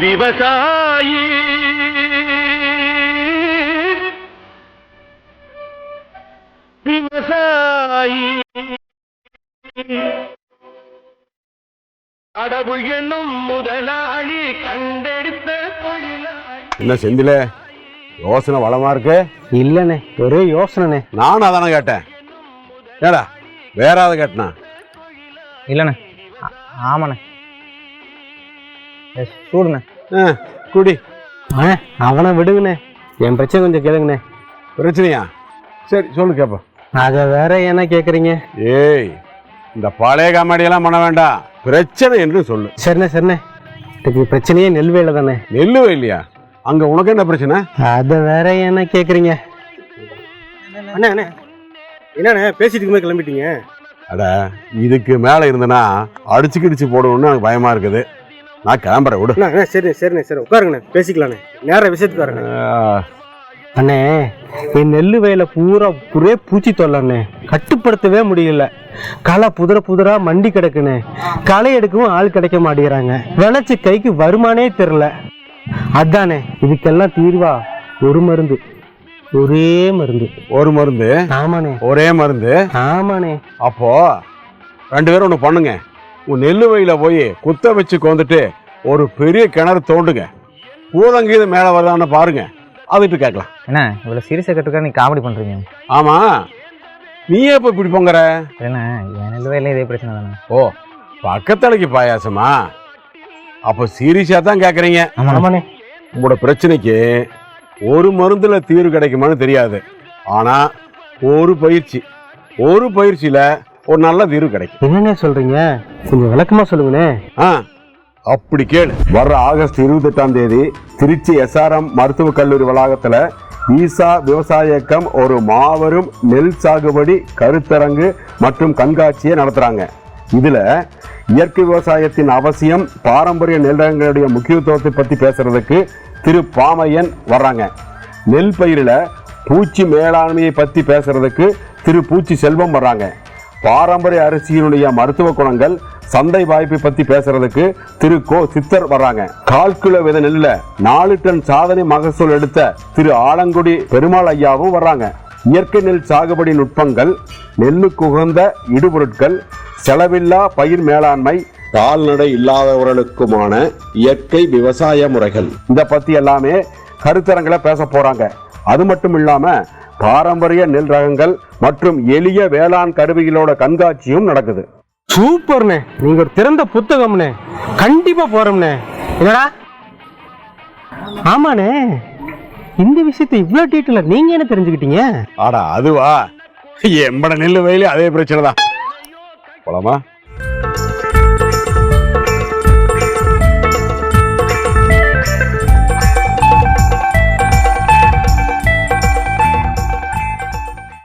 விவசாயி. விவசாயி. கடவுள் என்னும் முதலாளி கண்டெடுத்த என்ன செந்தில? யோசனை வளமா இருக்கு? இல்லைண்ணே ஒரே யோசனைண்ணே நானும் அதானே கேட்டேன். ஏடா வேற ஆவது கேட்டனா? இல்லைண்ணே ஆமாண்ணே. சூடுண்ணே. ஆ, குடி. ஆ அவனை விடுங்கண்ணே. என் பிரச்சனை கொஞ்சம் கேளுங்கண்ணே. பிரச்சனையா? சரி சொல்லு கேப்ப. அதை வேற என்ன கேட்குறீங்க ஏய் இந்த பழைய காமெடியெல்லாம் பண்ண வேண்டாம். பிரச்சனை என்று சொல்லு. சரிண்ணே சரிண்ணே. பிரச்சனையே நெல் வேலை தானே? நெல்லு இல்லையா? அங்க உனக்கு என்ன பிரச்சனை? அதை வேற என்ன கேட்குறீங்க அண்ணே அண்ணே. என்னண்ணே பேசிட்டு இருக்கும்போது கிளம்பிட்டீங்க? அட இதுக்கு மேல இருந்தனா அடிச்சு கிடிச்சு போடணும்னு எனக்கு பயமா இருக்குது. நான் கிளம்புறேன் விடு. அண்ணா சரிண்ணே சரிண்ணே சரி உட்காருங்கண்ணே பேசிக்கலாண்ணே. நேர விஷயத்துக்கு வரேண்ணே அண்ணே என் நெல் வயல பூரா ஒரே பூச்சி தொல்லண்ணே. கட்டுப்படுத்தவே முடியல. களை புதுர புதுரா மண்டி கிடக்குண்ணே. களை எடுக்கவும் ஆள் கிடைக்க மாட்டேங்கிறாங்க. விளைச்சு கைக்கு வருமானே தெரில. அதானே இதுக்கெல்லாம் தீர்வா? ஒரு மருந்து. ஒரே மருந்து. ஒரு மருந்து? ஆமாண்ணே. ஒரே மருந்து? ஆமாண்ணே. அப்போ ரெண்டு பேரும் ஒன்று பண்ணுங்க. உன் நெல்லு வயல போய் குத்த வச்சு கொண்டுட்டு ஒரு பெரிய கிணறு தோண்டுங்க. பூதங்கீது மேலே வருதான்னு பாருங்க. அதுட்டு கேட்கலாம். என்ன இவ்வளோ சீரியஸாக கேட்டுருக்கா நீ காமெடி பண்ணுறீங்க ஆமா. நீயே இப்போ இப்படி பொங்குற? என்ன என் நிலுவையில் இதே பிரச்சனை தானே? ஓ பக்கத்தலைக்கு பாயாசமா? அப்போ சீரியஸாக தான் கேட்குறீங்க ஆமாண்ணே. உங்களோட பிரச்சனைக்கு ஒரு மருந்துல தீர்வு கிடைக்குமான்னு தெரியாது. ஆனா ஒரு பயிற்சி ஒரு பயிற்சியில ஒரு நல்ல தீர்வு கிடைக்கும். என்னண்ணே சொல்றீங்க? கொஞ்சம் விளக்கமா சொல்லுங்கண்ணே ஆ அப்படி கேளு. வர்ற ஆகஸ்ட் இருபத்தெட்டாம் தேதி திருச்சி எஸ்ஆர்எம் மருத்துவக் கல்லூரி வளாகத்துல ஈசா விவசாய இயக்கம் ஒரு மாபெரும் நெல் சாகுபடி கருத்தரங்கு மற்றும் கண்காட்சியை நடத்துறாங்க. இதுல இயற்கை விவசாயத்தின் அவசியம் பாரம்பரிய நெல் ரகங்களுடைய முக்கியத்துவத்தை பத்தி பேசுறதுக்கு திரு பாமையன் வர்றாங்க. நெல் பயிரில பூச்சி மேலாண்மையை பத்தி பேசுறதுக்கு திரு பூச்சி செல்வம் வர்றாங்க. பாரம்பரிய அரிசியினுடைய மருத்துவ குணங்கள் சந்தை வாய்ப்பை பத்தி பேசுறதுக்கு திரு கோ சித்தர் வர்றாங்க. கால் கிலோ வித நெல்ல நாலு டன் சாதனை மகசூல் எடுத்த திரு ஆலங்குடி பெருமாள் ஐயாவும் வர்றாங்க. இயற்கை நெல் சாகுபடி நுட்பங்கள் நெல்லுக்கு உகந்த இடுபொருட்கள் செலவில்லா பயிர் மேலாண்மை கால்நடை இல்லாதவர்களுக்குமான இயற்கை விவசாய முறைகள். இத பத்தி எல்லாமே கருத்தரங்களை பேச போறாங்க. அது மட்டும் இல்லாமல் பாரம்பரிய நெல் ரகங்கள் மற்றும் எளிய வேளாண் கருவிகளோட கண்காட்சியும் நடக்குது. சூப்பர்ண்ணே. நீங்க திறந்த புத்தகம்ண்ணே. கண்டிப்பா போறோம்ண்ணே. என்னடா? ஆமாண்ணே. இந்த விஷயத்தை இவ்வளோ டீட்டெயிலாக நீங்க என்ன தெரிஞ்சுக்கிட்டீங்க? ஆடா அதுவா? எம்பட நெல் வயலே அதே பிரச்சனை தான் போலாமா?